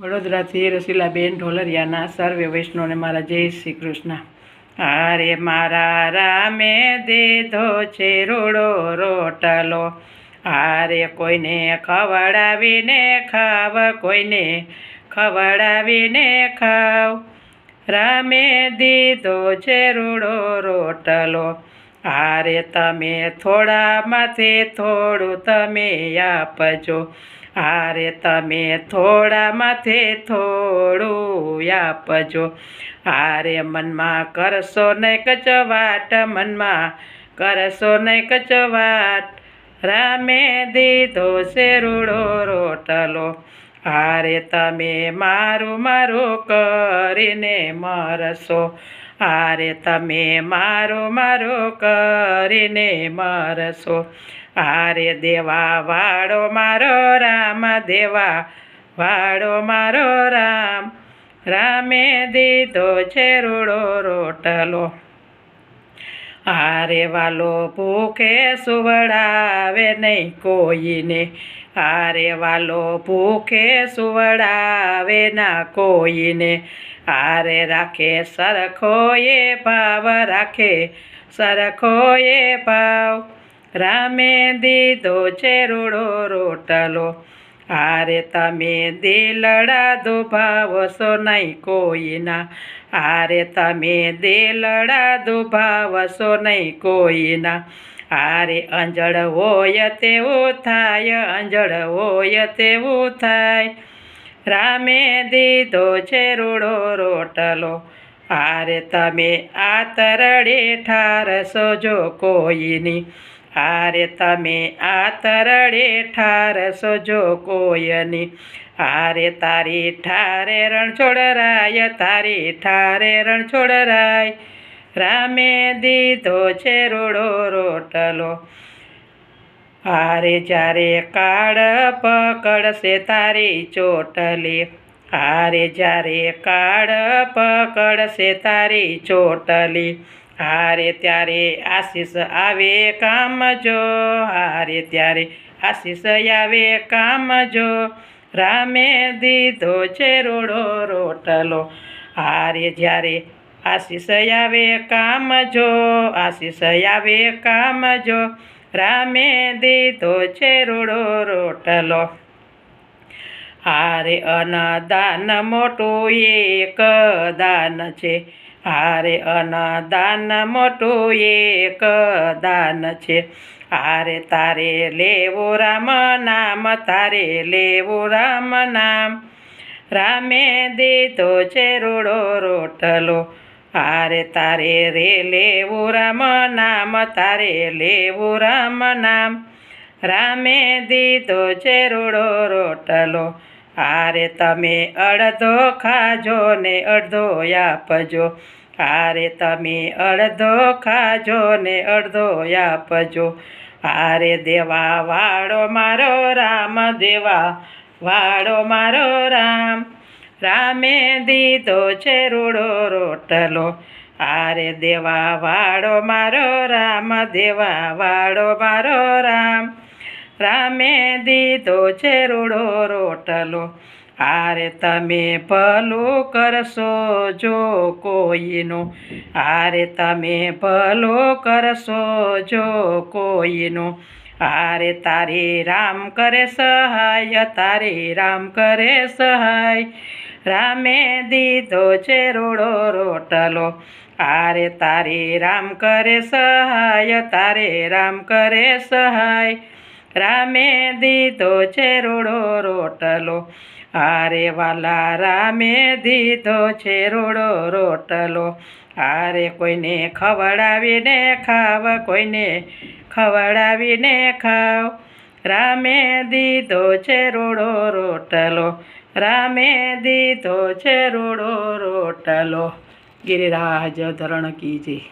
વડોદરાથી રસીલાબેન ઢોલરિયાના સર્વે વૈષ્ણવને મારા જય શ્રી કૃષ્ણ. હારે મારા રામે દીધો છે રૂડો રોટલો. હારે કોઈને ખવડાવીને ખાવ, કોઈને ખવડાવીને ખાવ. રામે દીધો છે રૂડો રોટલો. હારે તમે થોડામાંથી થોડું તમે આપજો. હારે તમે થોડા માથે થોડું આપજો. હારે મનમાં કરશો નહીં કચવાટ મનમાં કરશો નહીં કચવાટ રામે દીધો છે રૂડો રોટલો. હારે તમે મારું મારું કરીને મરશો. હારે તમે મારું મારું કરીને મરશો. હારે દેવા, વાળો મારો રામ દેવા, વાળો મારો રામ. રામે દીધો છે રૂડો રોટલો. હારે વાલો ભૂખે સુવડાવે નહીં કોઈને. હારે વાલો ભૂખે સુવડાવે ના કોઈને. હારે રાખે સરખો એ ભાવ, રાખે સરખો એ ભાવ. રામે દીધો છે રૂડો રોટલો. આરે તમે દિલડા દુભાવશો નહીં કોઈના. આરે તમે દિલડા દુભાવશો નહીં કોઈના. આરે અંજળ હોય તેવું થાય, અંજળ હોય તેવું થાય. રામે દીધો છે રૂડો રોટલો. આરે તમે આ તરડે ઠારશો જો કોઈની. હારે તમે આ તરડે ઠારસો જો કોયની. હારે તારી ઠારે રણછોડરાય, તારી ઠારે રણછોડરાય. રામે દીધો છે રોડો રોટલો. હારે જ્યારે કાળ પકડશે તારી ચોટલી. હારે જ્યારે કાળ પકડશે તારી ચોટલી. હારે ત્યારે આશીષ આવે કામ જો, હારે ત્યારે આશીષ આવે કામ જો. રામે દીધો છે રોડો રોટલો, હારે જ્યારે આશીષ આવે કામ જો, આશીષ આવે કામ જો. રામે દીધો છે રોડો રોટલો, હારે અનદાન મોટું એક દાન છે. હારે અનદાન મોટું એક દાન છે. હારે તારે લેવો રામ નામ, તારે લેવો રામ નામ. રામે દીધો છે રોડો રોટલો. હારે તારે રે લેવો રામ નામ, તારે લેવો રામ નામ. રામે દીધો છે રોડો રોટલો. હારે તમે અડધો ખાજો ને અડધો આપજો. હારે તમે અડધો ખાજો ને અડધો આપજો. હારે દેવા વાળો મારો રામ, દેવા વાળો મારો રામ. રામે દીધો છે રૂડો રોટલો. હારે દેવા વાળો મારો રામ, દેવા વાળો મારો રામ. રામે દીધો છે રૂડો રોટલો. આરે તમે ભલું કરશો જો કોઈનું. આરે તમે ભલું કરશો જો કોઈનું. આરે તારે રામ કરે સહાય, તારે રામ કરે સહાય. રામે દીધો છે રોડો રોટલો. આરે તારે રામ કરે સહાય, તારે રામ કરે સહાય. રામે દીધો છે રોડો રોટલો. હારે વાલા રામે દીધો છે રોડો રોટલો. હારે કોઈને ખવડાવીને ખાવ, કોઈને ખવડાવીને ખાવ. રામે દીધો છે રોડો રોટલો. રામે દીધો છે રોડો રોટલો. ગિરિરાજ ધરણ કીજે.